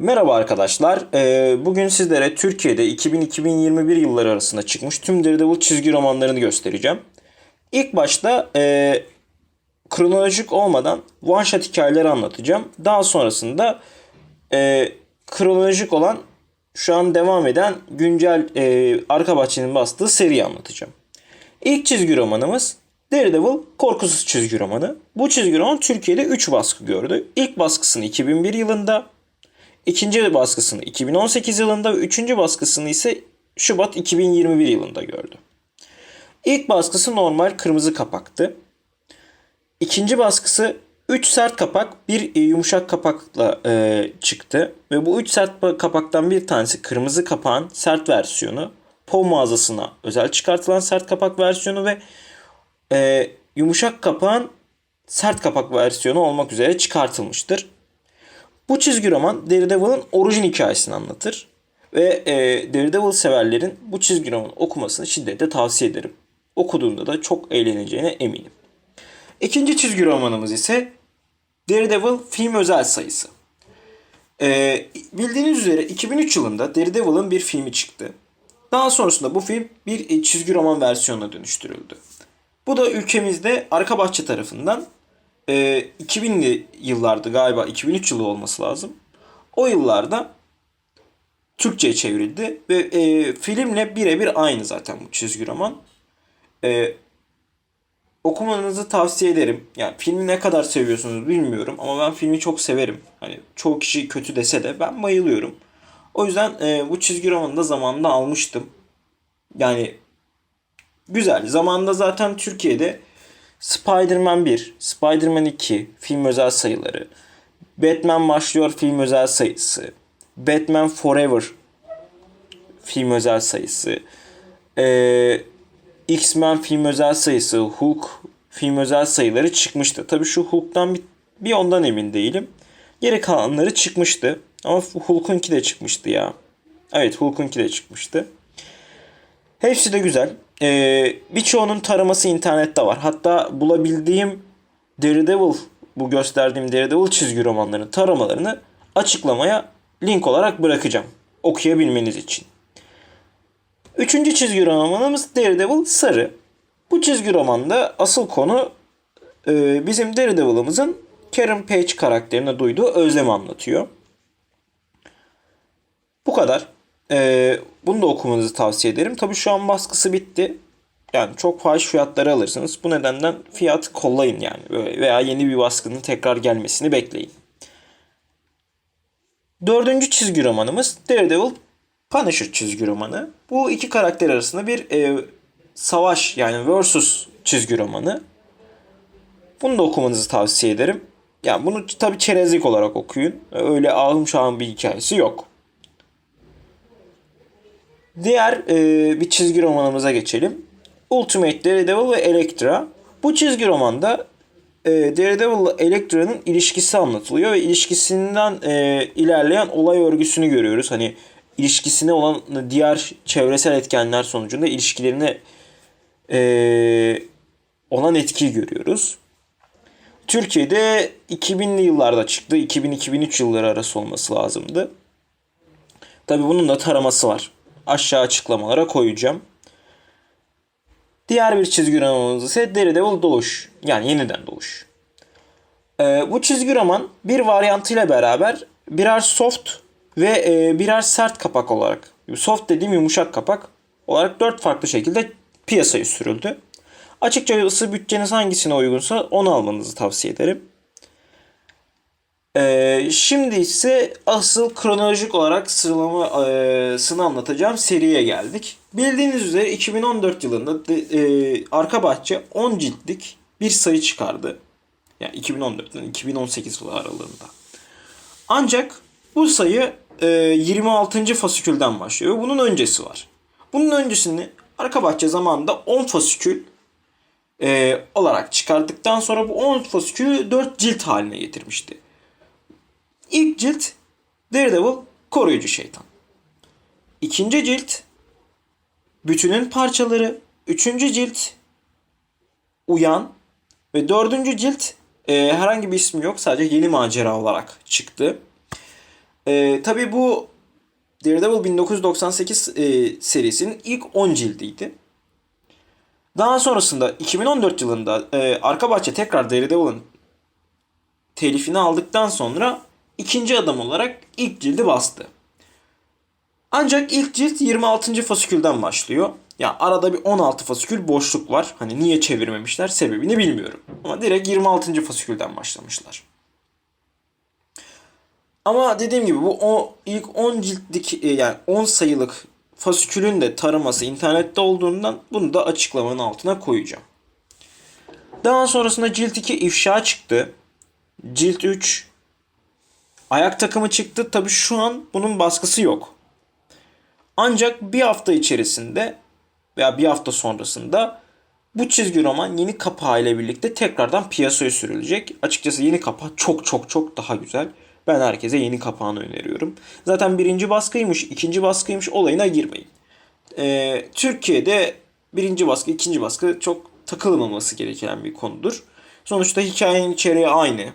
Merhaba arkadaşlar. Ee, bugün sizlere Türkiye'de 2000-2021 yılları arasında çıkmış tüm Daredevil çizgi romanlarını göstereceğim. İlk başta e, kronolojik olmadan one shot hikayeleri anlatacağım. Daha sonrasında e, kronolojik olan şu an devam eden güncel e, arka bahçenin bastığı seriyi anlatacağım. İlk çizgi romanımız Daredevil Korkusuz çizgi romanı. Bu çizgi roman Türkiye'de 3 baskı gördü. İlk baskısını 2001 yılında, ikinci baskısını 2018 yılında ve üçüncü baskısını ise Şubat 2021 yılında gördü. İlk baskısı normal kırmızı kapaktı. İkinci baskısı 3 sert kapak, bir e, yumuşak kapakla e, çıktı. Ve bu 3 sert pa- kapaktan bir tanesi kırmızı kapağın sert versiyonu. POV mağazasına özel çıkartılan sert kapak versiyonu ve e, yumuşak kapağın sert kapak versiyonu olmak üzere çıkartılmıştır. Bu çizgi roman Daredevil'ın orijin hikayesini anlatır. Ve e, Daredevil severlerin bu çizgi romanı okumasını şiddetle tavsiye ederim. Okuduğunda da çok eğleneceğine eminim. İkinci çizgi romanımız ise Daredevil film özel sayısı. E, bildiğiniz üzere 2003 yılında Daredevil'ın bir filmi çıktı. Daha sonrasında bu film bir e, çizgi roman versiyonuna dönüştürüldü. Bu da ülkemizde Arka Bahçe tarafından e, 2000'li yıllardı galiba 2003 yılı olması lazım. O yıllarda Türkçe'ye çevrildi ve e, filmle birebir aynı zaten bu çizgi roman. E, okumanızı tavsiye ederim. Yani filmi ne kadar seviyorsunuz bilmiyorum ama ben filmi çok severim. Hani çoğu kişi kötü dese de ben bayılıyorum. O yüzden e, bu çizgi romanı da zamanında almıştım. Yani güzel. Zamanında zaten Türkiye'de Spider-Man 1, Spider-Man 2 film özel sayıları, Batman başlıyor film özel sayısı, Batman Forever film özel sayısı, ee, X-Men film özel sayısı, Hulk film özel sayıları çıkmıştı. Tabii şu Hulk'tan bir, bir ondan emin değilim. Geri kalanları çıkmıştı. Ama Hulk'unki de çıkmıştı ya. Evet Hulk'unki de çıkmıştı. Hepsi de güzel. Ee, birçoğunun taraması internette var. Hatta bulabildiğim Daredevil, bu gösterdiğim Daredevil çizgi romanlarının taramalarını açıklamaya link olarak bırakacağım. Okuyabilmeniz için. Üçüncü çizgi romanımız Daredevil Sarı. Bu çizgi romanda asıl konu e, bizim Daredevil'ımızın Karen Page karakterine duyduğu özlemi anlatıyor. Bu kadar. Ee, bunu da okumanızı tavsiye ederim. Tabii şu an baskısı bitti. Yani çok fahiş fiyatları alırsınız. Bu nedenden fiyat kollayın yani. Veya yeni bir baskının tekrar gelmesini bekleyin. Dördüncü çizgi romanımız Daredevil Punisher çizgi romanı. Bu iki karakter arasında bir e, savaş yani versus çizgi romanı. Bunu da okumanızı tavsiye ederim. Yani bunu tabii çerezlik olarak okuyun. Öyle ahım şahım bir hikayesi yok. Diğer e, bir çizgi romanımıza geçelim. Ultimate Daredevil ve Elektra. Bu çizgi romanda e, Daredevil ile Elektra'nın ilişkisi anlatılıyor ve ilişkisinden e, ilerleyen olay örgüsünü görüyoruz. Hani ilişkisine olan diğer çevresel etkenler sonucunda ilişkilerine e, olan etkiyi görüyoruz. Türkiye'de 2000'li yıllarda çıktı. 2000-2003 yılları arası olması lazımdı. Tabi bunun da taraması var. Aşağı açıklamalara koyacağım. Diğer bir çizgi romanımız ise Daredevil Doğuş. Yani yeniden doğuş. Ee, bu çizgi roman bir varyantıyla beraber birer soft ve e, birer sert kapak olarak soft dediğim yumuşak kapak olarak dört farklı şekilde piyasaya sürüldü. Açıkçası bütçeniz hangisine uygunsa onu almanızı tavsiye ederim. Ee, şimdi ise asıl kronolojik olarak sıralamasını anlatacağım seriye geldik. Bildiğiniz üzere 2014 yılında e, Arka Bahçe 10 ciltlik bir sayı çıkardı. Yani 2014'ten 2018 yılı aralığında. Ancak bu sayı e, 26. fasikülden başlıyor bunun öncesi var. Bunun öncesini Arka Bahçe zamanında 10 fasikül e, olarak çıkardıktan sonra bu 10 fasikülü 4 cilt haline getirmişti. İlk cilt Daredevil koruyucu şeytan. İkinci cilt bütünün parçaları. Üçüncü cilt uyan. Ve dördüncü cilt e, herhangi bir ismi yok. Sadece yeni macera olarak çıktı. Ee, tabii bu Daredevil 1998 e, serisinin ilk 10 cildiydi. Daha sonrasında 2014 yılında e, Arka Bahçe tekrar Daredevil'ın telifini aldıktan sonra ikinci adam olarak ilk cildi bastı. Ancak ilk cilt 26. fasikülden başlıyor. Ya arada bir 16 fasikül boşluk var. Hani niye çevirmemişler sebebini bilmiyorum. Ama direkt 26. fasikülden başlamışlar. Ama dediğim gibi bu o ilk 10 ciltlik e, yani 10 sayılık fasikülün de taraması internette olduğundan bunu da açıklamanın altına koyacağım. Daha sonrasında cilt 2 ifşa çıktı. Cilt 3 ayak takımı çıktı. Tabi şu an bunun baskısı yok. Ancak bir hafta içerisinde veya bir hafta sonrasında bu çizgi roman yeni kapağı ile birlikte tekrardan piyasaya sürülecek. Açıkçası yeni kapağı çok çok çok daha güzel. Ben herkese yeni kapağını öneriyorum. Zaten birinci baskıymış, ikinci baskıymış olayına girmeyin. Ee, Türkiye'de birinci baskı, ikinci baskı çok takılmaması gereken bir konudur. Sonuçta hikayenin içeriği aynı.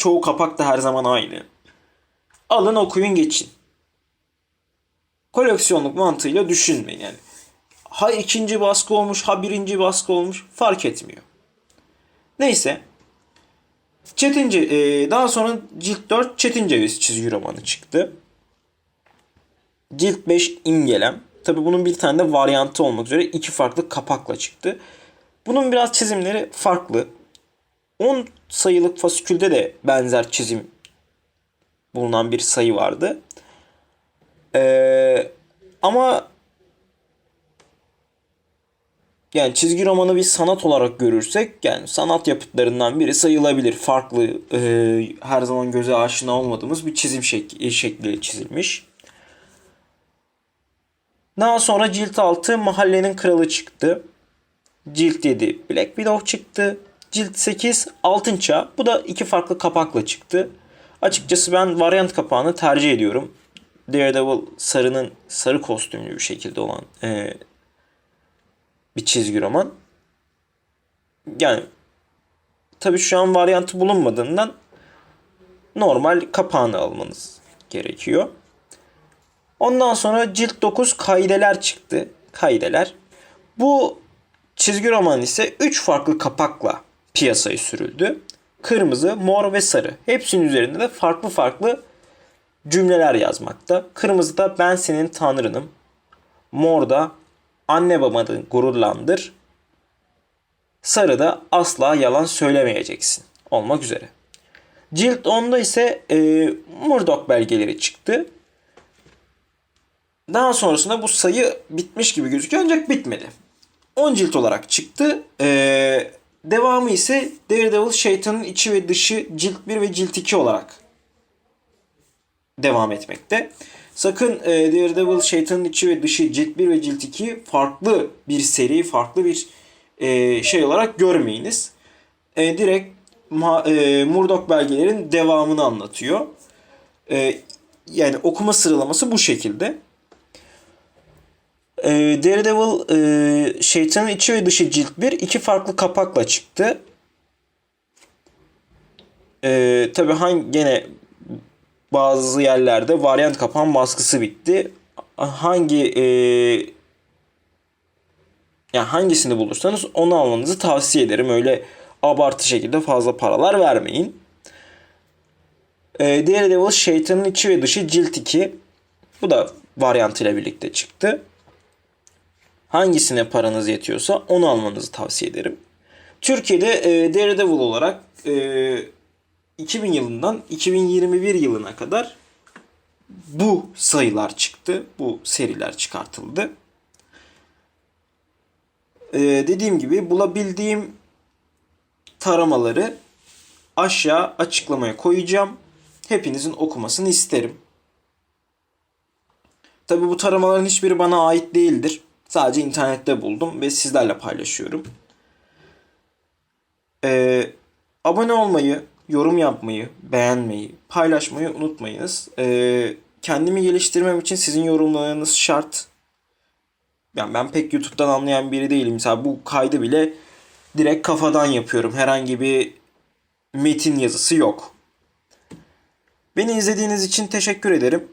Çoğu kapak da her zaman aynı. Alın okuyun geçin. Koleksiyonluk mantığıyla düşünmeyin yani. Ha ikinci baskı olmuş ha birinci baskı olmuş fark etmiyor. Neyse. Çetin, e, daha sonra cilt 4 Çetin Ceviz çizgi romanı çıktı. Cilt 5 İmgelem. Tabi bunun bir tane de varyantı olmak üzere iki farklı kapakla çıktı. Bunun biraz çizimleri farklı. 10 sayılık fasikülde de benzer çizim bulunan bir sayı vardı. Ee, ama yani çizgi romanı bir sanat olarak görürsek yani sanat yapıtlarından biri sayılabilir. Farklı e, her zaman göze aşina olmadığımız bir çizim şek- şekli çizilmiş. Daha sonra cilt 6 Mahallenin Kralı çıktı. Cilt 7 Black Widow çıktı. Cilt 8 Altın Çağ. Bu da iki farklı kapakla çıktı. Açıkçası ben varyant kapağını tercih ediyorum. Daredevil sarının sarı kostümlü bir şekilde olan e, bir çizgi roman. Yani tabi şu an varyantı bulunmadığından normal kapağını almanız gerekiyor. Ondan sonra cilt 9 kaideler çıktı. Kaideler. Bu çizgi roman ise 3 farklı kapakla piyasaya sürüldü. Kırmızı, mor ve sarı. Hepsinin üzerinde de farklı farklı cümleler yazmakta. Kırmızıda ben senin tanrınım. Morda anne babanı gururlandır. Sarıda asla yalan söylemeyeceksin olmak üzere. Cilt 10'da ise e, Murdoch belgeleri çıktı. Daha sonrasında bu sayı bitmiş gibi gözüküyor ancak bitmedi. 10 cilt olarak çıktı. Ee, devamı ise Daredevil şeytanın içi ve dışı cilt 1 ve cilt 2 olarak devam etmekte. Sakın e, Daredevil şeytanın içi ve dışı cilt 1 ve cilt 2 farklı bir seri, farklı bir e, şey olarak görmeyiniz. E, direkt ma, e, Murdoch belgelerin devamını anlatıyor. E, yani okuma sıralaması bu şekilde. E, Daredevil e, şeytanın içi ve dışı cilt 1 iki farklı kapakla çıktı. E, tabii hangi gene bazı yerlerde varyant kapan baskısı bitti. Hangi e, yani hangisini bulursanız onu almanızı tavsiye ederim. Öyle abartı şekilde fazla paralar vermeyin. E, Daredevil şeytanın içi ve dışı cilt 2. Bu da varyant ile birlikte çıktı. Hangisine paranız yetiyorsa onu almanızı tavsiye ederim. Türkiye'de e, Daredevil olarak e, 2000 yılından 2021 yılına kadar bu sayılar çıktı. Bu seriler çıkartıldı. Ee, dediğim gibi bulabildiğim taramaları aşağı açıklamaya koyacağım. Hepinizin okumasını isterim. Tabi bu taramaların hiçbiri bana ait değildir. Sadece internette buldum ve sizlerle paylaşıyorum. Ee, abone olmayı, yorum yapmayı, beğenmeyi, paylaşmayı unutmayınız. Ee, kendimi geliştirmem için sizin yorumlarınız şart. Yani ben pek YouTube'dan anlayan biri değilim. Mesela bu kaydı bile direkt kafadan yapıyorum. Herhangi bir metin yazısı yok. Beni izlediğiniz için teşekkür ederim.